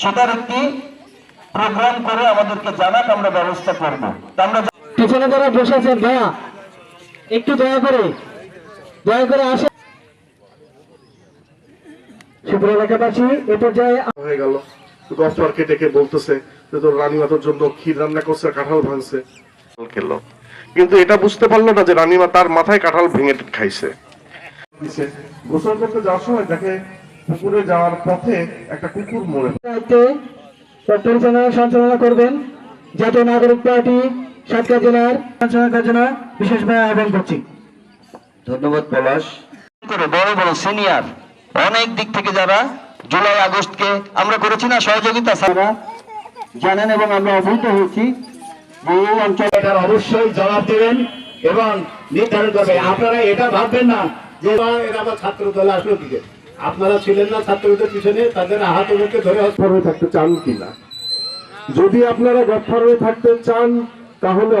সেটার একটি প্রোগ্রাম করে আমাদেরকে জানাক আমরা ব্যবস্থা করব। আমরা পিছনে যারা বসে আছেন ভাইয়া একটু দয়া করে দয়া করে আসে এলাকাবাসী এ পর্যায়ে হয়ে গেল। গফ মার্কেটে কে বলতেছে যে তোর রানীমাতার জন্য ক্ষীর রান্না করছে কাঁঠাল ভাঙছে। খেলো। কিন্তু এটা বুঝতে পারল না যে রানীমা তার মাথায় কাঁঠাল ভেঙে খাইছে। গোসল করতে যাওয়ার সময় দেখে পুকুরে যাওয়ার পথে একটা কুকুর মরে পরিচালনা সঞ্চালনা করবেন জাতীয় নাগরিক পার্টি সাতক্ষীরা জেলার সঞ্চালনা কার্যনা বিশেষভাবে আহ্বান করছি। ধন্যবাদ পলাশ। করে বড় বড় সিনিয়র অনেক দিক থেকে যারা জুলাই আগস্টকে আমরা করেছি না সহযোগিতা তারা জানেন এবং আমরা অবহিত হয়েছি যে এই অঞ্চলে এটার অবশ্যই জবাব দেবেন এবং নির্ধারণ করবেন আপনারা এটা ভাববেন না যে বা এরা আবার ছাত্র দলে আসলো দিকে আপনারা ছিলেন না, ছাত্রদের পিছনে তাদের হাত মুখে ধরে হয়ে থাকতে চান কিনা? যদি আপনারা গফার হয়ে থাকতে চান, তাহলে